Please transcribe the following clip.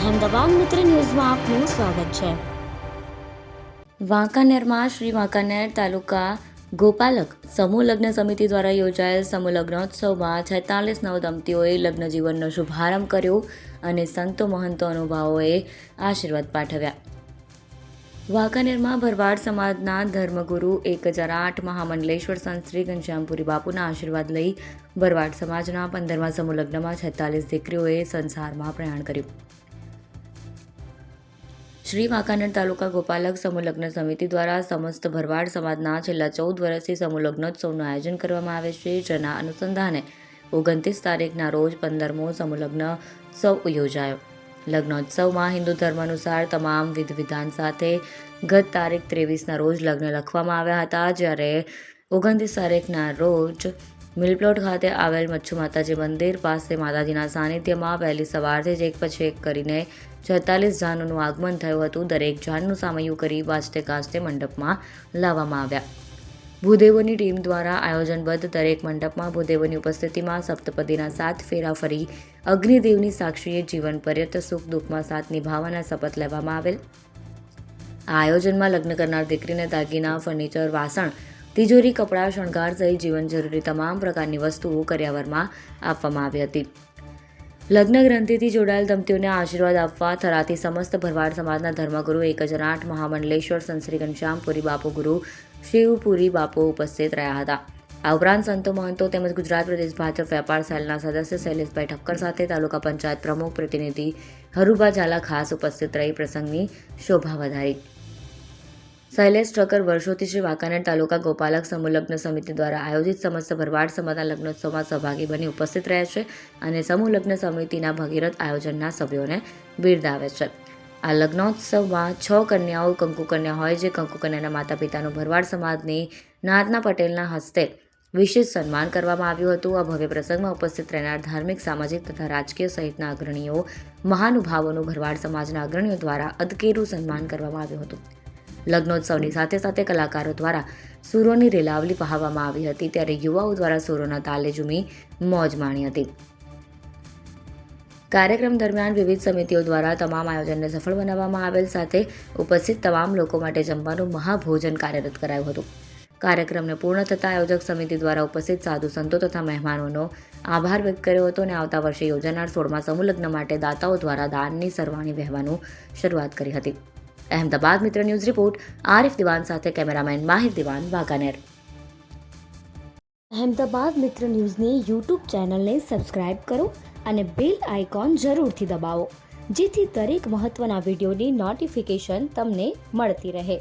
અહેમદાબાદ મિત્ર ન્યૂઝમાં આપનું સ્વાગત છે. વાંકાનેરમાં શ્રી વાંકાનેર તાલુકા ગોપાલક સમૂહ લગ્ન સમિતિ દ્વારા યોજાયેલ સમૂહ લગ્નોત્સવમાં છેતાલીસ નવ દંપતીઓએ લગ્ન જીવનનો શુભારંભ કર્યો અને સંતો મહંતો અનુભાવોએ આશીર્વાદ પાઠવ્યા. વાંકાનેરમાં ભરવાડ સમાજના ધર્મગુરુ એક હજાર આઠ મહામંડલેશ્વર સંત શ્રી ઘનશ્યામપુરી બાપુના આશીર્વાદ લઈ ભરવાડ સમાજના પંદરમા સમૂહ લગ્નમાં છેતાલીસ દીકરીઓએ સંસારમાં પ્રયાણ કર્યું. શ્રી વાંકાનેર તાલુકા ગોપાલક સમૂહ લગ્ન સમિતિ દ્વારા સમસ્ત ભરવાડ સમાજના છેલ્લા ચૌદ વર્ષથી સમૂહ લગ્નોત્સવનું આયોજન કરવામાં આવે છે. જેના અનુસંધાને ઓગણત્રીસ તારીખના રોજ પંદરમો સમૂહ લગ્નોત્સવ યોજાયો. લગ્નોત્સવમાં હિન્દુ ધર્મ અનુસાર તમામ વિધ વિધાન સાથે ગત તારીખ ત્રેવીસના રોજ લગ્ન લખવામાં આવ્યા હતા. જ્યારે ઓગણત્રીસ તારીખના રોજ મિલપ્લોટ ખાતે આવેલ મચ્છુ માતાજી મંદિર પાસે માતાજીના સાનિધ્યમાં વહેલી સવારથી જ એક પછી એક કરીને છેતાલીસ જાનોનું આગમન થયું હતું. દરેક જાનનું સામયું કરી વાજતે ગાજતે મંડપમાં લાવવામાં આવ્યા. ભૂદેવોની ટીમ દ્વારા આયોજનબદ્ધ દરેક મંડપમાં ભૂદેવોની ઉપસ્થિતિમાં સપ્તપદીના સાત ફેરા ફરી અગ્નિદેવની સાક્ષીએ જીવન પર્યત સુખ દુઃખમાં સાથ નિભાવવાના શપથ લેવામાં આવેલ. આ આયોજનમાં લગ્ન કરનાર દીકરીને દાગીના, ફર્નિચર, વાસણ તિજોરી કપડાં શણગાર સહિત જીવન જરૂરી તમામ પ્રકારની વસ્તુઓ કર્યાવરમાં આપવામાં આવી હતી. લગ્ન ગ્રંથિથી જોડાયેલ દંપતીઓને આશીર્વાદ આપવા થરાથી સમસ્ત ભરવાડ સમાજના ધર્મગુરુ એક હજાર આઠ મહામંડલેશ્વર સંશ્રી ઘનશ્યામપુરી બાપુ ગુરુ શિવપુરી બાપુ ઉપસ્થિત રહ્યા હતા. આ ઉપરાંત સંતો મહંતો તેમજ ગુજરાત પ્રદેશ ભાજપ વેપાર સેલના સદસ્ય શૈલેષભાઈ ઠક્કર સાથે તાલુકા પંચાયત પ્રમુખ પ્રતિનિધિ હરુભા ઝાલા ખાસ ઉપસ્થિત રહી પ્રસંગની શોભા વધારી. શૈલેષ ઠક્કર વર્ષોથી શ્રી વાંકાનેર તાલુકા ગોપાલક સમૂહ સમિતિ દ્વારા આયોજિત સમસ્ત ભરવાડ સમાજના લગ્નોત્સવમાં સહભાગી બની ઉપસ્થિત રહે છે અને સમૂહ લગ્ન સમિતિના ભગીરથ આયોજનના સભ્યોને બિરદાવે છે. આ લગ્નોત્સવમાં છ કન્યાઓ, કંકુ કન્યા હોય જે કંકુ કન્યાના માતા પિતાનું ભરવાડ સમાજની નાતના પટેલના હસ્તે વિશેષ સન્માન કરવામાં આવ્યું હતું. આ ભવ્ય પ્રસંગમાં ઉપસ્થિત રહેનાર ધાર્મિક, સામાજિક તથા રાજકીય સહિતના અગ્રણીઓ, મહાનુભાવોનું ભરવાડ સમાજના અગ્રણીઓ દ્વારા અદકેરું સન્માન કરવામાં આવ્યું હતું. લગ્નોત્સવની સાથે સાથે કલાકારો દ્વારા સૂરોની રેલાવલી પહાવવામાં આવી હતી ત્યારે યુવાઓ દ્વારા સૂરોના તાલે ઝૂમી મોજ માણી હતી. કાર્યક્રમ દરમિયાન વિવિધ સમિતિઓ દ્વારા તમામ આયોજનને સફળ બનાવવામાં આવેલ સાથે ઉપસ્થિત તમામ લોકો માટે જમવાનું મહાભોજન કાર્યરત કરાયું હતું. કાર્યક્રમને પૂર્ણ થતાં આયોજક સમિતિ દ્વારા ઉપસ્થિત સાધુ સંતો તથા મહેમાનોનો આભાર વ્યક્ત કર્યો હતો અને આવતા વર્ષે યોજાનાર સોળમાં સમૂહલગ્ન માટે દાતાઓ દ્વારા દાનની સરવાણી વહેવાનું શરૂઆત કરી હતી. અહેમદાબાદ મિત્ર ન્યૂઝ રિપોર્ટ, આરિફ દિવાન સાથે કેમેરામેન માહિર દિવાન વાંકાનેર અહેમદાબાદ મિત્ર ન્યૂઝની યુટ્યુબ ચેનલને સબસ્ક્રાઇબ કરો અને બેલ આઇકોન જરૂરથી દબાવો, જેથી દરેક મહત્ત્વના વિડીયોની નોટિફિકેશન તમને મળતી રહે.